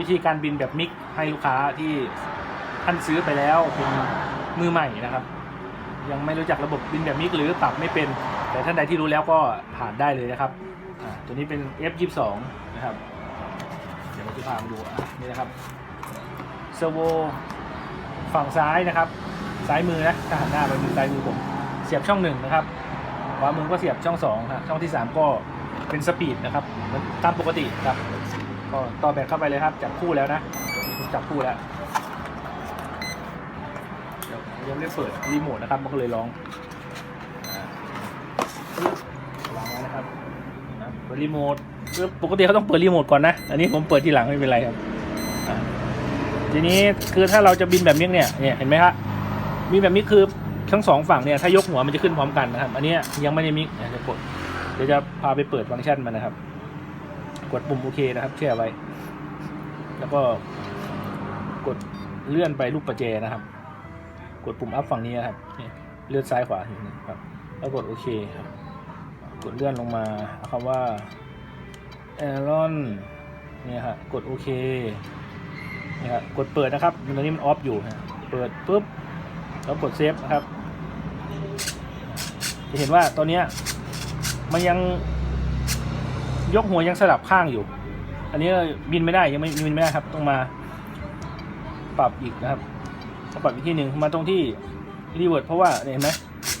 วิธีการบินแบบมิกให้ลูกค้าที่ท่านซื้อไปแล้วเป็นมือใหม่นะครับ ยังไม่รู้จักระบบบินแบบมิกหรือปรับไม่เป็น แต่ท่านใดที่รู้แล้วก็ผ่านได้เลยนะครับอ่าตัวนี้เป็น F22 นะครับ เดี๋ยวเราจะพามาดูนี่นะครับเซอร์โวฝั่งซ้ายนะครับ ซ้ายมือนะถ้าหันหน้าไปมือซ้ายมือผมเสียบช่องหนึ่งนะครับขวามือก็เสียบช่องสองฮะช่องที่สามก็เป็นสปีดนะครับตามปกติครับ ก็ต่อแบตเข้าไปเลยครับ จับคู่แล้วนะจับคู่แล้วเดี๋ยวยังไม่ได้เปิดรีโมทนะครับมันก็เลยร้องวางไว้นะครับเปิดรีโมทคือปกติเขาต้องเปิดรีโมทก่อนนะอันนี้ผมเปิดทีหลังไม่เป็นไรครับทีนี้คือถ้าเราจะบินแบบนี้เนี่ยเนี่ยเห็นไหมครับมีแบบนี้คือทั้งสองฝั่งเนี่ยถ้ายกหัวมันจะขึ้นพร้อมกันนะครับ อันนี้ยังไม่ได้มิกเดี๋ยวกดเดี๋ยวจะพาไปเปิดฟังก์ชันมันนะครับ กดปุ่มโอเคนะครับ แช่ไว้ แล้วก็กดเลื่อนไปลูกประแจนะครับ กดปุ่มอัพฝั่งนี้นะครับเลื่อนซ้ายขวาเห็นไหมครับ แล้วกดโอเคครับ กดเลื่อนลงมาคำว่าแอรอนเนี่ยฮะกดโอเคเนี่ยครับกดเปิดนะครับตอนนี้มันออฟอยู่ฮะเปิดปุ๊บแล้วกดเซฟนะครับ จะเห็นว่าตอนเนี้ยมันยัง ยกหัวยังสลับข้างอยู่ อันนี้บินไม่ได้ยังไม่บินไม่ได้ครับ ต้องมาปรับอีกนะครับปรับอีกที่หนึ่งมาตรงที่รีเวิร์ดเพราะว่าเห็นไหม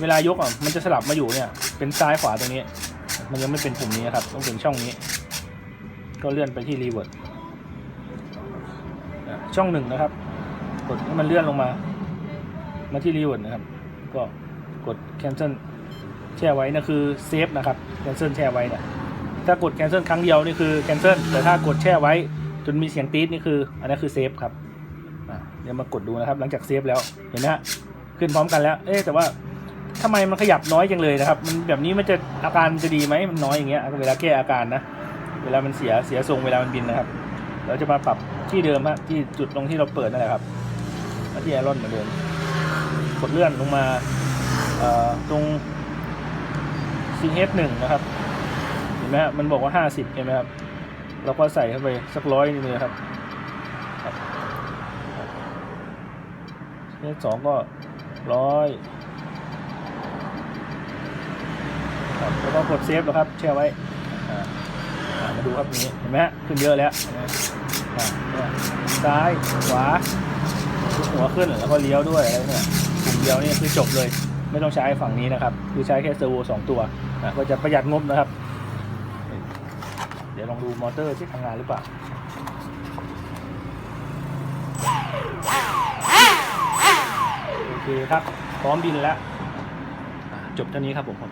เวลายกอะมันจะสลับมาอยู่เนี่ย เป็นซ้ายขวาตรงนี้ มันยังไม่เป็นปุ่มนี้ครับ ต้องเป็นช่องนี้ ก็เลื่อนไปที่รีเวิร์ดช่องหนึ่งนะครับ กดให้มันเลื่อนลงมา มาที่รีเวิร์ดนะครับ ก็กด cancel แช่ไว้นะคือเซฟนะครับ cancel แช่ไว้เนี่ย ถ้ากด cancel ครั้งเดียวนี่คือ cancel แต่ถ้ากดแช่ไว้จนมีเสียงตีดนี่คือ อันนั้นคือเซฟครับเดี๋ยวมากดดูนะครับ หลังจากเซฟแล้วเห็นไหมฮะขึ้นพร้อมกันแล้ว เอ๊แต่ว่าทำไมมันขยับน้อยจังเลยนะครับ มันแบบนี้มันจะอาการจะดีไหมมันน้อยอย่างเงี้ยเวลาแก้อาการนะเวลามันเสียเสียทรงเวลามันบินนะครับ เราจะมาปรับที่เดิมฮะที่จุดตรงที่เราเปิดนั่นแหละครับมาที่แอรอนเหมือนเดิมกดเลื่อนลงมาเอ่อตรง CH1 นะครับ ไหมฮะมันบอกว่าห้าสิบเห็นไหมครับเราก็ใส่เข้าไปสักร้อยนึงเลยครับเลขสองก็ร้อยครับแล้วก็กดเซฟนะครับแช่ไว้มาดูครับนี้เห็นไหมฮะขึ้นเยอะแล้วเห็นไหมอ่าเนี่ยซ้ายขวาหัวขึ้นแล้วก็เลี้ยวด้วยอะไรเนี่ยปุ่มเดียวนี่คือจบเลย ไม่ต้องใช้ฝั่งนี้นะครับ คือใช้แค่เซอร์โวสองตัวนะก็จะประหยัดงบนะครับ ดี๋ยวลองดูมอเตอร์ที่ทำงานหรือเปล่าโอเคครับ พร้อมบินแล้ว จบเท่านี้ครับผม